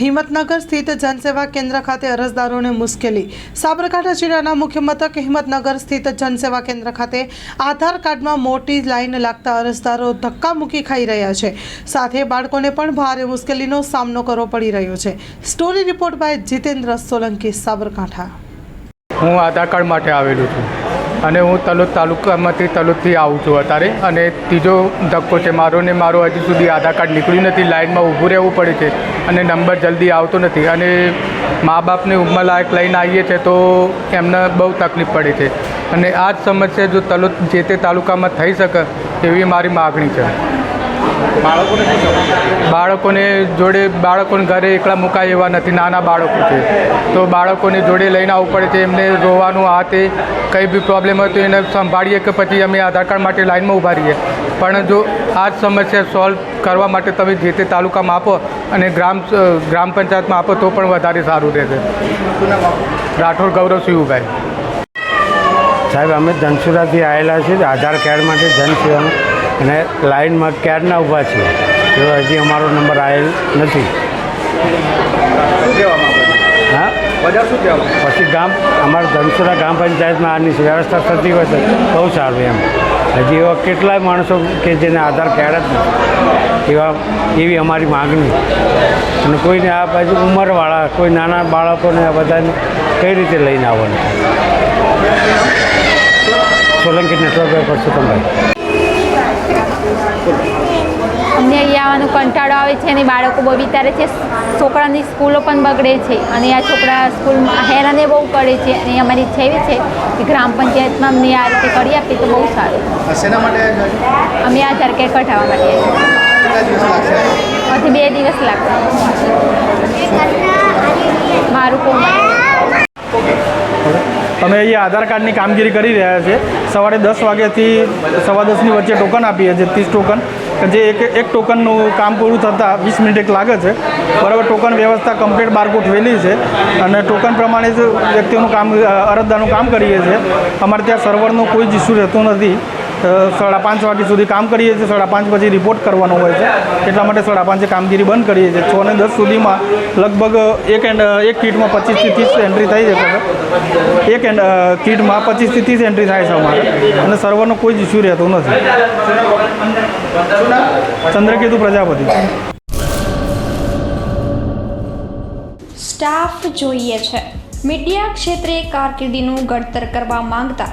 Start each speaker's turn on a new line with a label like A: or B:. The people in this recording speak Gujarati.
A: હિંમતનગર સ્થિત જનસેવા કેન્દ્ર ખાતે અરજદારોને મુશ્કેલી. સાબરકાંઠા જિલ્લાના મુખ્ય મથક હિંમતનગર સ્થિત જનસેવા કેન્દ્ર ખાતે આધાર કાર્ડમાં મોટી લાઈન લાગતા અરજદારો ધક્કામુક્કી ખાઈ રહ્યા છે. સાથે બાળકોને પણ ભારે મુશ્કેલીનો સામનો કરવો પડી રહ્યો છે. Story report by Jitendra Solanki, Sabarkantha.
B: હું આધાર કાર્ડ માટે આવેલું છું. અને હું તલોદ તાલુકામાંથી તલોદથી આવું છું અત્યારે. અને ત્રીજો ધક્કો છે, મારો ને મારો હજી સુધી આધાર કાર્ડ નીકળ્યું નથી. લાઇનમાં ઊભું રહેવું પડે છે અને નંબર જલ્દી આવતો નથી. અને મા બાપને ઉંમરલાયક લઈને આવીએ છીએ તો એમને બહુ તકલીફ પડે છે. અને આ જ સમસ્યા જો તલોદ જે તે તાલુકામાં થઈ શકે એવી મારી માગણી છે. બાળકોને જોડે બાળકોને ઘરે એકલા મુકાય એવા નથી નાના બાળકો છે. તો બાળકોને જોડે લઈને આવવું પડે છે એમને રોવાનું આ તે કંઈ બી પ્રોબ્લેમ હોય તો એને સંભાળીએ કે પછી અમે આધાર કાર્ડ માટે લાઇનમાં ઊભા રહીએ. પણ જો આ જ સમસ્યા સોલ્વ કરવા માટે તમે જે તે તાલુકામાં આપો અને ગ્રામ ગ્રામ પંચાયતમાં આપો તો પણ વધારે સારું રહેશે. રાઠોડ ગૌરવ સિંહભાઈ
C: સાહેબ અમે ધનસુરાથી આવેલા છીએ આધાર કાર્ડ માટે જનસેવામાં અને લાઇનમાં ક્યારના ઊભા છીએ તો હજી અમારો નંબર આવેલ નથી. હા? પછી ગામ અમારા ધનસુરા ગામ પંચાયતમાં આની વ્યવસ્થા થતી હોય તો બહુ સારું એમ. હજી એવા કેટલાય માણસો કે જેને આધાર કાર્ડ જ નથી. એવા એવી અમારી માગણી. અને કોઈને આ બાજુ ઉંમરવાળા કોઈ નાના બાળકોને આ બધાને કઈ રીતે લઈને આવવાનું? સોલંકી નેટવર્ક પરસોત્તમભાઈ
D: અમને અહીંયા આવવાનો કંટાળો આવે છે અને બાળકો બહુ વિચારે છે. છોકરાની સ્કૂલો પણ બગડે છે અને આ છોકરા સ્કૂલમાં હેરાને બહુ કરે છે અને અમારી ઈચ્છા એવી છે કે ગ્રામ પંચાયતમાં અમને આ રીતે કરી આપીએ તો બહુ સારું? અમે આ કાર્ડ કઢાવવા માટે હજી બે દિવસ લાગશે. મારું કોમળ
E: અમે અહીંયા આધાર કાર્ડની કામગીરી કરી રહ્યા છીએ. સવારે દસ વાગ્યાથી સવા દસની વચ્ચે ટોકન આપીએ છીએ, ત્રીસ ટોકન જે એક એક ટોકનનું કામ પૂરું થતાં વીસ મિનિટ એક લાગે છે. બરાબર ટોકન વ્યવસ્થા કમ્પ્લીટ બાર ગોઠવેલી છે અને ટોકન પ્રમાણે જ વ્યક્તિઓનું કામ અરજદારનું કામ કરીએ છીએ. અમારે ત્યાં સર્વરનો કોઈ જ ઇસ્યુ રહેતો નથી. સાડા પાંચ વાગ્યા સુધી કામ કરીએ છીએ. સાડા પાંચ પછી રિપોર્ટ કરવાનો હોય છે. એટલા માટે સાડા પાંચે કામગીરી બંધ કરીએ છીએ. છ ને દસ સુધીમાં લગભગ એક એન્ડ, એક કીટમાં પચીસથી ત્રીસ એન્ટ્રી થઈ જશે એક એન્ડ કીટમાં પચીસથી ત્રીસ એન્ટ્રી થાય છે અમારે. અને સર્વરનો કોઈ જ ઇસ્યુ રહેતો નથી. ચંદ્રકેતુ પ્રજાપતિ.
F: સ્ટાફ જોઈએ છે. મીડિયા ક્ષેત્રે કારકિર્દીનું ઘડતર કરવા માંગતા